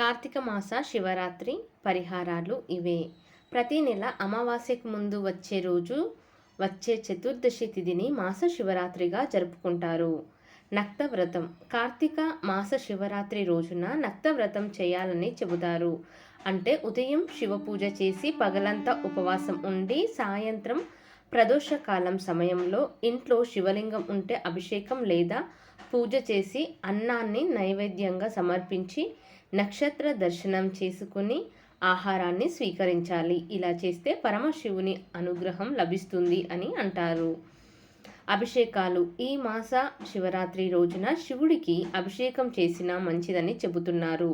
కార్తీక మాస శివరాత్రి పరిహారాలు ఇవే. ప్రతి నెల అమావాస్యకు ముందు వచ్చే రోజు వచ్చే చతుర్దశి తిథిని మాస శివరాత్రిగా జరుపుకుంటారు. నక్తవ్రతం కార్తీక మాస శివరాత్రి రోజున నక్తవ్రతం చేయాలని చెబుతారు. అంటే ఉదయం శివ పూజ చేసి పగలంతా ఉపవాసం ఉండి సాయంత్రం ప్రదోషకాలం సమయంలో ఇంట్లో శివలింగం ఉంటే అభిషేకం లేదా పూజ చేసి అన్నాన్ని నైవేద్యంగా సమర్పించి నక్షత్ర దర్శనం చేసుకుని ఆహారాన్ని స్వీకరించాలి. ఇలా చేస్తే పరమశివుని అనుగ్రహం లభిస్తుంది అని అంటారు. అభిషేకాలు. ఈ మాస శివరాత్రి రోజున శివుడికి అభిషేకం చేసినా మంచిదని చెబుతున్నారు.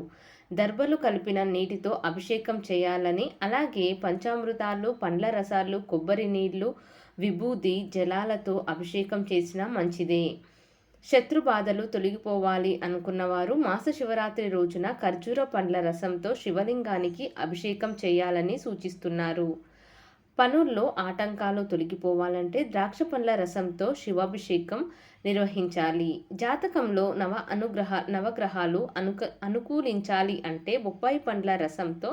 దర్భలు కలిపిన నీటితో అభిషేకం చేయాలని అలాగే పంచామృతాలు పండ్ల రసాలు కొబ్బరి నీళ్ళు విభూది జలాలతో అభిషేకం చేసినా మంచిదే. శత్రు బాధలు తొలగిపోవాలి అనుకున్నవారు మాస శివరాత్రి రోజున ఖర్జూర పండ్ల రసంతో శివలింగానికి అభిషేకం చేయాలని సూచిస్తున్నారు. పనుల్లో ఆటంకాలు తొలగిపోవాలంటే ద్రాక్ష పండ్ల రసంతో శివాభిషేకం నిర్వహించాలి. జాతకంలో నవ అనుగ్రహ నవగ్రహాలు అనుక అనుకూలించాలి అంటే బొప్పాయి పండ్ల రసంతో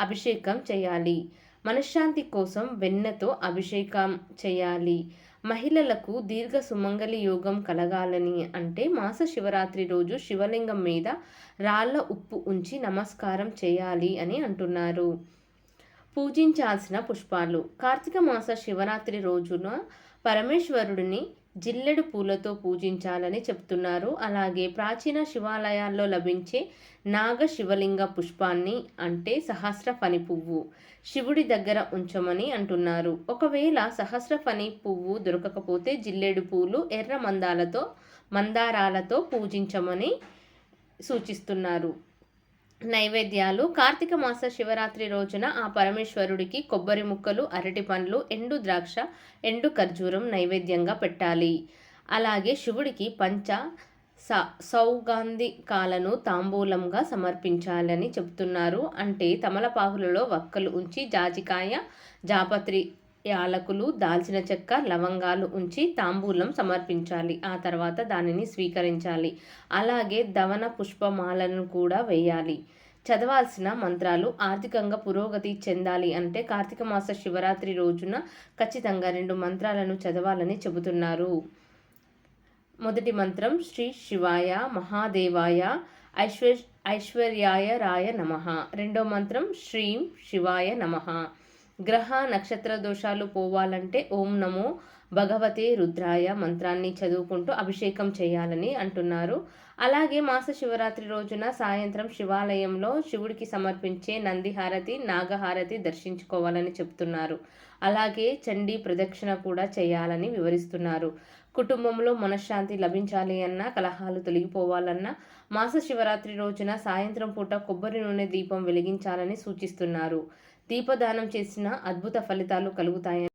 అభిషేకం చేయాలి. మనశ్శాంతి కోసం వెన్నతో అభిషేకం చేయాలి. మహిళలకు దీర్ఘ సుమంగళి యోగం కలగాలని అంటే మాస శివరాత్రి రోజు శివలింగం మీద రాళ్ళ ఉప్పు ఉంచి నమస్కారం చేయాలి అని అంటున్నారు. పూజించాల్సిన పుష్పాలు. కార్తీక మాస శివరాత్రి రోజున పరమేశ్వరుడిని జిల్లెడు పూలతో పూజించాలని చెప్తున్నారు. అలాగే ప్రాచీన శివాలయాల్లో లభించే నాగ శివలింగ పుష్పాన్ని అంటే సహస్ర ఫణి పువ్వు శివుడి దగ్గర ఉంచమని అంటున్నారు. ఒకవేళ సహస్ర ఫణి పువ్వు దొరకకపోతే జిల్లెడు పూలు ఎర్ర మందాలతో మందారాలతో పూజించమని సూచిస్తున్నారు. నైవేద్యాలు కార్తీక మాస శివరాత్రి రోజున ఆ పరమేశ్వరుడికి కొబ్బరి ముక్కలు అరటి పండ్లు ఎండు ద్రాక్ష ఎండు ఖర్జూరం నైవేద్యంగా పెట్టాలి. అలాగే శివుడికి పంచ స సౌగంధికాలను తాంబూలంగా సమర్పించాలని చెబుతున్నారు. అంటే తమలపాకులలో వక్కలు ఉంచి జాజికాయ జాపత్రి యాలకులు దాల్చిన చెక్క లవంగాలు ఉంచి తాంబూలం సమర్పించాలి. ఆ తర్వాత దానిని స్వీకరించాలి. అలాగే దవన పుష్పమాలను కూడా వేయాలి. చదవాల్సిన మంత్రాలు ఆర్థికంగా పురోగతి చెందాలి అంటే కార్తీక మాస శివరాత్రి రోజున ఖచ్చితంగా రెండు మంత్రాలను చదవాలని చెబుతున్నారు. మొదటి మంత్రం శ్రీ శివాయ మహాదేవాయ ఐశ్వర్ ఐశ్వర్యాయ రాయ నమ. రెండో మంత్రం శ్రీం శివాయ నమ. గ్రహ నక్షత్ర దోషాలు పోవాలంటే ఓం నమో భగవతే రుద్రాయ మంత్రాన్ని చదువుకుంటూ అభిషేకం చేయాలని అంటున్నారు. అలాగే మాస శివరాత్రి రోజున సాయంత్రం శివాలయంలో శివుడికి సమర్పించే నందిహారతి నాగహారతి దర్శించుకోవాలని చెప్తున్నారు. అలాగే చండీ ప్రదక్షిణ కూడా చేయాలని వివరిస్తున్నారు. కుటుంబంలో మనశ్శాంతి లభించాలి అన్నా కలహాలు తొలగిపోవాలన్నా మాస శివరాత్రి రోజున సాయంత్రం పూట కొబ్బరి నూనె దీపం వెలిగించాలని సూచిస్తున్నారు. దీపదానం చేసిన అద్భుత ఫలితాలు కలుగుతాయని